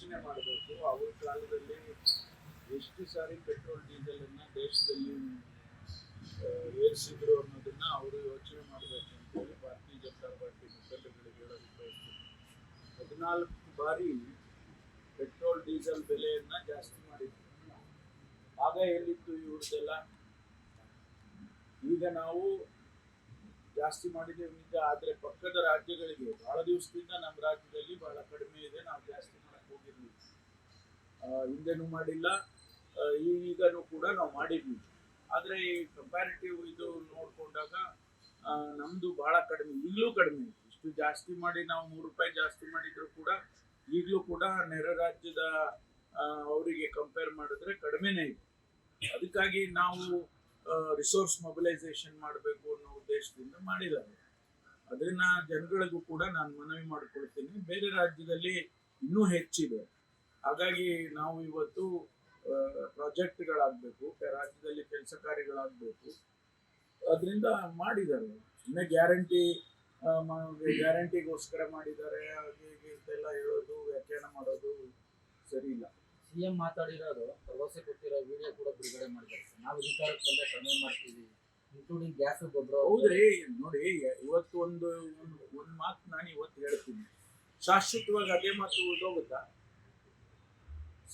ಯೋಚನೆ ಮಾಡಬೇಕು. ಅವ್ರ ಕಾಲದಲ್ಲಿ ಎಷ್ಟು ಸಾರಿ ಪೆಟ್ರೋಲ್, ಡೀಸೆಲ್ ಅನ್ನ ದೇಶದಲ್ಲಿ ಏರಿಸಿದ್ರು ಅನ್ನೋದನ್ನ ಅವರು ಯೋಚನೆ ಮಾಡಬೇಕು ಅಂತೇಳಿ ಭಾರತೀಯ ಜನತಾ ಪಾರ್ಟಿ ಮುಖಂಡಗಳಿಗೆ ಹೇಳೋದು ಬಯಸ್ತೀನಿ. ಹದಿನಾಲ್ಕು ಬಾರಿ ಪೆಟ್ರೋಲ್, ಡೀಸೆಲ್ ಬೆಲೆಯನ್ನ ಜಾಸ್ತಿ ಮಾಡಿದ್ರು. ಆಗ ಎಲ್ಲಿತ್ತು ಇವ್ರದ್ದೆಲ್ಲ ಈಗ ನಾವು ಜಾಸ್ತಿ ಮಾಡಿದ್ದೇವೆ. ಈಗ ಆದ್ರೆ ಪಕ್ಕದ ರಾಜ್ಯಗಳಿಗೆ, ಬಹಳ ದಿವಸದಿಂದ ನಮ್ಮ ರಾಜ್ಯದಲ್ಲಿ ಬಹಳ ಕಡಿಮೆ ಇದೆ. ನಾವು ಜಾಸ್ತಿ ಹಿಂದೆನೂ ಮಾಡಿಲ್ಲ. ಈಗನೂ ಕೂಡ ನಾವು ಮಾಡಿದ್ವಿ. ಆದ್ರೆ ಈ ಕಂಪ್ಯಾರಿಟಿವ್ ಇದು ನೋಡ್ಕೊಂಡಾಗ ನಮ್ದು ಬಹಳ ಕಡಿಮೆ, ಈಗಲೂ ಕಡಿಮೆ. ಇಷ್ಟು ಜಾಸ್ತಿ ಮಾಡಿ ನಾವು ಮೂರು ರೂಪಾಯಿ ಜಾಸ್ತಿ ಮಾಡಿದ್ರು ಕೂಡ ಈಗಲೂ ಕೂಡ ನೆರೆ ರಾಜ್ಯದ ಅವರಿಗೆ ಕಂಪೇರ್ ಮಾಡಿದ್ರೆ ಕಡಿಮೆನೇ ಇದೆ. ಅದಕ್ಕಾಗಿ ನಾವು ರಿಸೋರ್ಸ್ ಮೊಬಿಲೈಸೇಷನ್ ಮಾಡಬೇಕು ಅನ್ನೋ ಉದ್ದೇಶದಿಂದ ಮಾಡಿದ್ದಾರೆ. ಅದನ್ನ ಜನಗಳಿಗೂ ಕೂಡ ನಾನು ಮನವಿ ಮಾಡ್ಕೊಳ್ತೀನಿ. ಬೇರೆ ರಾಜ್ಯದಲ್ಲಿ ಇನ್ನೂ ಹೆಚ್ಚಿದೆ. ಹಾಗಾಗಿ ನಾವು ಇವತ್ತು ಪ್ರಾಜೆಕ್ಟ್ಗಳಾಗಬೇಕು ರಾಜ್ಯದಲ್ಲಿ ಕೆಲಸ ಕಾರ್ಯಗಳಾಗಬೇಕು. ಅದರಿಂದ ಮಾಡಿದ್ದಾರೆ. ಇನ್ನು ಗ್ಯಾರಂಟಿ ಗ್ಯಾರಂಟಿಗೋಸ್ಕರ ಮಾಡಿದ್ದಾರೆ. ಹಾಗೆ ಹೀಗೆ ಅಂತೆಲ್ಲ ಹೇಳೋದು ವ್ಯಾಖ್ಯಾನ ಮಾಡೋದು ಸರಿ ಇಲ್ಲ ಸಿಎಂ ಮಾತಾಡಿರೋದು ಭರವಸೆ ಕೊಟ್ಟಿರೋ ವಿಡಿಯೋ ಕೂಡ ಬಿಡುಗಡೆ ಮಾಡಿದ್ದಾರೆ. ನಾವು ಅಧಿಕಾರಕ್ಕೆ ಬಂದ ಕಡಿಮೆ ಮಾಡ್ತೀವಿ. ಇನ್ಕ್ಲೂಡಿಂಗ್ ಗ್ಯಾಸ್ ಗೊಬ್ಬರ. ಹೌದ್ರಿ ನೋಡಿ ಇವತ್ತು ಒಂದು ಒಂದು ಮಾತು ನಾನು ಇವತ್ತು ಹೇಳ್ತೀನಿ. ಶಾಶ್ವತವಾಗಿ ಅದೇ ಮಾತು ಉಳಿದೋಗುತ್ತಾ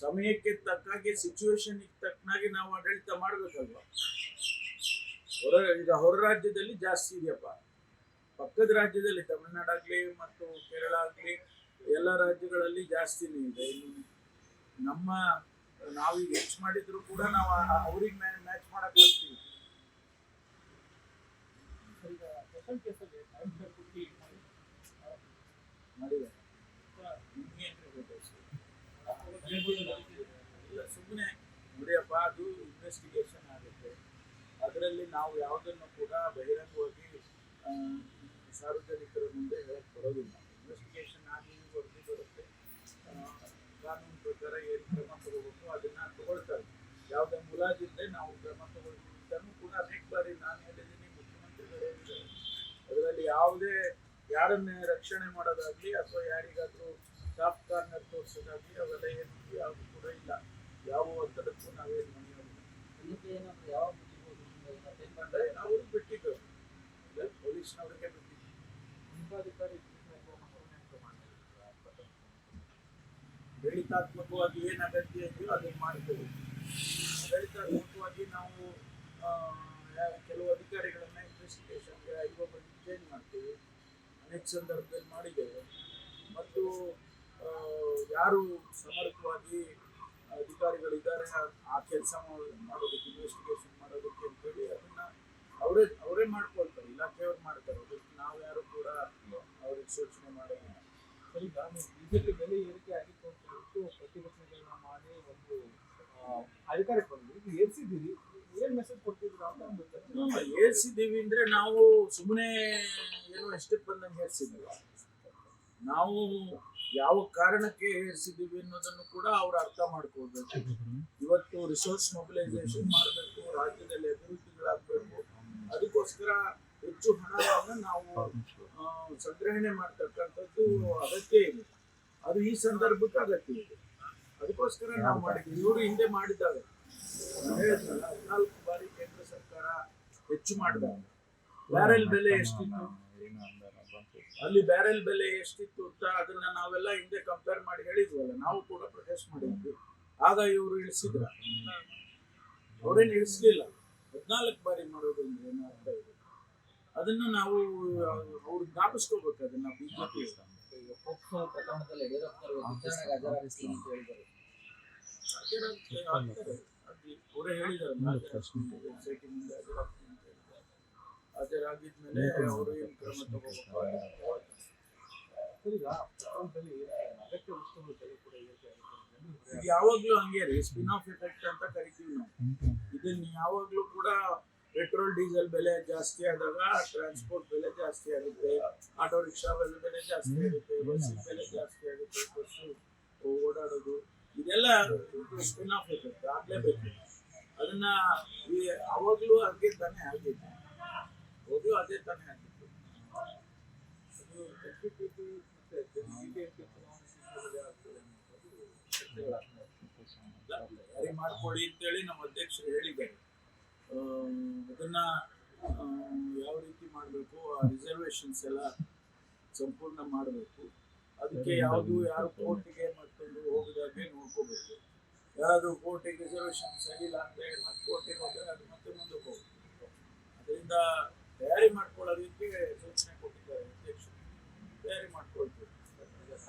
ಸಮಯಕ್ಕೆ ತಕ್ಕಾಗೆ ಸಿಚುವೇಶನ್ ತಕ್ಕನಾಗಿ ನಾವು ಆಡಳಿತ ಮಾಡ್ಬೇಕಲ್ವಾ? ಹೊರ, ಈಗ ಹೊರ ರಾಜ್ಯದಲ್ಲಿ ಜಾಸ್ತಿ ಇದೆಯಪ್ಪ. ಪಕ್ಕದ ರಾಜ್ಯದಲ್ಲಿ ತಮಿಳ್ನಾಡಾಗ್ಲಿ ಮತ್ತು ಕೇರಳ ಆಗಲಿ ಎಲ್ಲ ರಾಜ್ಯಗಳಲ್ಲಿ ಜಾಸ್ತಿನೇ ಇದೆ. ಇನ್ನು ನಮ್ಮ ನಾವೀಗ ಹೆಚ್ಚು ಮಾಡಿದ್ರು ಕೂಡ ನಾವು ಅವ್ರಿಗೆ ಮ್ಯಾಚ್ ಮಾಡಕ್ ಆಗ್ತೀವಿ ಸ್ಪೆಷಲ್ ಕೇಸಲ್ಲಿ ಟೈಮ್ ಕೊಟ್ಟು ಮಾಡಿದ್ದಾರೆ. ಇಲ್ಲ ಸುಮ್ಮನೆ ನೋಡಿಯಪ್ಪ ಅದು ಇನ್ವೆಸ್ಟಿಗೇಷನ್ ಆಗುತ್ತೆ. ಅದರಲ್ಲಿ ನಾವು ಯಾವುದನ್ನು ಕೂಡ ಬಹಿರಂಗವಾಗಿ ಸಾರ್ವಜನಿಕರ ಮುಂದೆ ಹೇಳಕ್ ಬರೋದಿಲ್ಲ. ಇನ್ವೆಸ್ಟಿಗೇಷನ್ ಆಗಿ ವರದಿ ಬರುತ್ತೆ. ಕಾನೂನು ಪ್ರಕಾರ ಏನು ಕ್ರಮ ತಗೋಬೇಕು ಅದನ್ನ ತಗೊಳ್ತಾರೆ. ಯಾವುದೇ ಮುಲಾಜಿಲ್ಲದೆ ನಾವು ಕ್ರಮ ತಗೊಳ್ಬೇಕು ಕೂಡ ಅನೇಕ ಬಾರಿ ನಾನು ಹೇಳಿದ್ದೀನಿ, ಮುಖ್ಯಮಂತ್ರಿಗಳು ಹೇಳಿದ್ದಾರೆ. ಅದರಲ್ಲಿ ಯಾವುದೇ, ಯಾರನ್ನೇ ರಕ್ಷಣೆ ಮಾಡೋದಾಗ್ಲಿ ಅಥವಾ ಯಾರಿಗಾದ್ರೂ ಸಾಫ್ಟ್ ಕಾರ್ನರ್ ತೋರಿಸೋದಾಗಿ ಅವೆಲ್ಲ ಏನು ಯಾವುದು ಕೂಡ ಇಲ್ಲ. ಯಾವ ಒತ್ತಡಕ್ಕೂ ನಾವೇನು ಮನೆಯೋದಿಲ್ಲ ಇದಕ್ಕೆ ಏನಾದ್ರು ಯಾವ ಅಂದ್ರೆ ಅವರು ಬಿಟ್ಟಿದ್ದು. ಪೊಲೀಸ್ನವರಿಗೆ ಬಿಟ್ಟಿದ್ದು. ಜಿಲ್ಲಾಧಿಕಾರಿ ಆಡಳಿತಾತ್ಮಕವಾಗಿ ಏನು ಅಗತ್ಯ ಇದೆಯೋ ಅದನ್ನು ಮಾಡ್ತೇವೆ ಗಣಿತಾತ್ಮಕವಾಗಿ ನಾವು ಕೆಲವು ಅಧಿಕಾರಿಗಳನ್ನ ಇನ್ವೆಸ್ಟಿಗೇಷನ್ಗೆ ಐವತ್ತು ಚೇಂಜ್ ಮಾಡ್ತೀವಿ. ಅನೇಕ ಸಂದರ್ಭದಲ್ಲಿ ಮಾಡಿದ್ದೇವೆ. ಮತ್ತು ಯಾರು ಸಮರ್ಥವಾಗಿ ಅಧಿಕಾರಿಗಳಿದ್ದಾರೆ ಆ- ಕೆಲಸ ಮಾಡೋದಕ್ಕೆ ಇನ್ವೆಸ್ಟಿಗೇಷನ್ ಮಾಡೋದಕ್ಕೆ ಅಂತೇಳಿ ಅದನ್ನ ಅವರೇ ಅವರೇ ಮಾಡ್ಕೊಳ್ತಾರೆ ಇಲಾಖೆಯವ್ರು ಮಾಡ್ತಾರೆ. ಅದಕ್ಕೆ ನಾವು ಯಾರು ಕೂಡ ಅವ್ರಿಗೆ ಸೂಚನೆ ಮಾಡೋದಿಲ್ಲ ಸರಿ ನಾನು ಬಿಜೆಪಿ ಬೆಲೆ ಏರಿಕೆ ಆಗಿತ್ತು ಅಂತ ಹೇಳ್ಬಿಟ್ಟು ಪ್ರತಿಭಟನೆಗಳನ್ನ ಮಾಡಿ ಒಂದು ಅಧಿಕಾರಕ್ಕೆ ಬಂದ್ವಿ ಏರ್ಸಿದ್ದೀರಿ. ಏನ್ ಮೆಸೇಜ್ ಕೊಡ್ತಿದ್ರು ಅಂತ ಏರ್ಸಿದ್ದೀವಿ ಅಂದ್ರೆ ನಾವು ಸುಮ್ಮನೆ ಏನೋ ಎಷ್ಟಕ್ಕೆ ಬಂದಂಗೆ ಏರ್ಸಿದ್ದೀವಿ. ನಾವು ಯಾವ ಕಾರಣಕ್ಕೆ ಏರಿಸಿದೀವಿ ಅನ್ನೋದನ್ನು ಕೂಡ ಅವ್ರು ಅರ್ಥ ಮಾಡ್ಕೊಳ್ಬೇಕು. ಇವತ್ತು ರಿಸೋರ್ಸ್ ಮೊಬಿಲೈಸೇಷನ್ ಮಾಡಬೇಕು ರಾಜ್ಯದಲ್ಲಿ ಅಭಿವೃದ್ಧಿಗಳಾಗಬೇಕು. ಅದಕ್ಕೋಸ್ಕರ ಹೆಚ್ಚು ಹಣವನ್ನು ನಾವು ಸಂಗ್ರಹಣೆ ಮಾಡ್ತಕ್ಕಂಥದ್ದು ಅಗತ್ಯ ಇದೆ. ಅದು ಈ ಸಂದರ್ಭಕ್ಕೆ ಅಗತ್ಯ ಇದೆ. ಅದಕ್ಕೋಸ್ಕರ ನಾವು ಮಾಡಿದ್ವಿ. ಇವರು ಹಿಂದೆ ಹೇಳಿದ್ನಲ್ಲ, ಹದಿನಾಲ್ಕು ಬಾರಿ ಕೇಂದ್ರ ಸರ್ಕಾರ ಹೆಚ್ಚು ಮಾಡಿದಾಗ ಬ್ಯಾರೆಲ್ ಬೆಲೆ ಎಷ್ಟಿತ್ತು? ಅಲ್ಲಿ ಬ್ಯಾರೆಲ್ ಬೆಲೆ ಎಷ್ಟಿತ್ತು ಅಂತ ಅದನ್ನ ನಾವೆಲ್ಲ ಹಿಂದೆ ಕಂಪೇರ್ ಮಾಡಿ ಹೇಳಿದ್ವಲ್ಲ ನಾವು ಕೂಡ ಪ್ರೊಟೆಸ್ಟ್ ಮಾಡಿದ್ವಿ. ಆಗ ಇವರು ಇಳಿಸಿದ್ರ. ಅವರೇನು ಇಳಿಸ್ಲಿಲ್ಲ. ಹದಿನಾಲ್ಕು ಬಾರಿ ಮಾಡೋದು ಅಂದ್ರೆ ಏನು ಅರ್ಥ ಇದೆ ಅದನ್ನ ನಾವು ಅವ್ರು ಜ್ಞಾಪಿಸ್ಕೋಬೇಕು ಅದನ್ನ ಬಿಜೆಪಿ ಅವರೇ. ಹೇಳಿದ್ದಾರೆ. ಹಾಜರಾಗಿದ್ಮೇಲೆ ಅವರು ಏನು ಕ್ರಮ ತಗೋಬೇಕು ಯಾವಾಗ್ಲೂ ಹಂಗೆ ರೀ ಸ್ಪಿನ್ ಆಫ್ ಎಫೆಕ್ಟ್ ಅಂತ ಕರಿತೀವಿ ನಾವು. ಇದನ್ನ ಯಾವಾಗ್ಲೂ ಕೂಡ ಪೆಟ್ರೋಲ್ ಡೀಸೆಲ್ ಬೆಲೆ ಜಾಸ್ತಿ ಆದಾಗ ಟ್ರಾನ್ಸ್ಪೋರ್ಟ್ ಬೆಲೆ ಜಾಸ್ತಿ ಆಗುತ್ತೆ. ಆಟೋ ರಿಕ್ಷಾ ಬೆಲೆ ಬೆಲೆ ಜಾಸ್ತಿ ಆಗುತ್ತೆ. ಬಸ್ ಬೆಲೆ ಜಾಸ್ತಿ ಆಗುತ್ತೆ. ಬಸ್ಸು ಓಡಾಡೋದು. ಇದೆಲ್ಲ ಸ್ಪಿನ್ ಆಫ್ ಎಫೆಕ್ಟ್ ಆಗ್ಲೇಬೇಕು. ಅದನ್ನ ಈ ಅವಾಗ್ಲೂ ಹಂಗೆ ತಾನೇ ಆಗಿತ್ತು ಹೋಗ್ಲೂ ಅದೇ ತಾನೇ ಆಗಿತ್ತು ಅದು ಎಕ್ಸಿಕ್ಯೂಟಿವ್ ಮತ್ತೆ ಜಿಟಿಎಂಪಿ ಚುನಾವಣೆ ಆಗ್ತದೆ ಅನ್ನೋದು ಮಾಡ್ಕೊಳ್ಳಿ ಅಂತೇಳಿ ನಮ್ಮ ಅಧ್ಯಕ್ಷರು ಹೇಳಿದ್ದಾರೆ. ಅದನ್ನ ಯಾವ ರೀತಿ ಮಾಡಬೇಕು ಆ ರಿಸರ್ವೇಶನ್ಸ್ ಎಲ್ಲ ಸಂಪೂರ್ಣ ಮಾಡಬೇಕು. ಅದಕ್ಕೆ ಯಾವುದು ಯಾರು ಕೋರ್ಟಿಗೆ ಮತ್ತೊಂದು ಹೋಗಿದಾಗೆ ನೋಡ್ಕೋಬೇಕು. ಯಾರಾದರೂ ಕೋರ್ಟಿಗೆ ರಿಸರ್ವೇಶನ್ ಸರಿಯಿಲ್ಲ ಅಂತ ಹೇಳಿ ಮತ್ತೆ ಕೋರ್ಟಿಗೆ ಹೋದರೆ ಅದು ಮತ್ತೆ ಮುಂದಕ್ಕೆ ಹೋಗ್ಬೇಕು ಅದರಿಂದ ತಯಾರಿ ಮಾಡ್ಕೊಳ್ಳೋ ರೀತಿಗೆ ಸೂಚನೆ ಕೊಟ್ಟಿದ್ದಾರೆ ಅಧ್ಯಕ್ಷರು. ತಯಾರಿ ಮಾಡ್ಕೊಳ್ತಾರೆ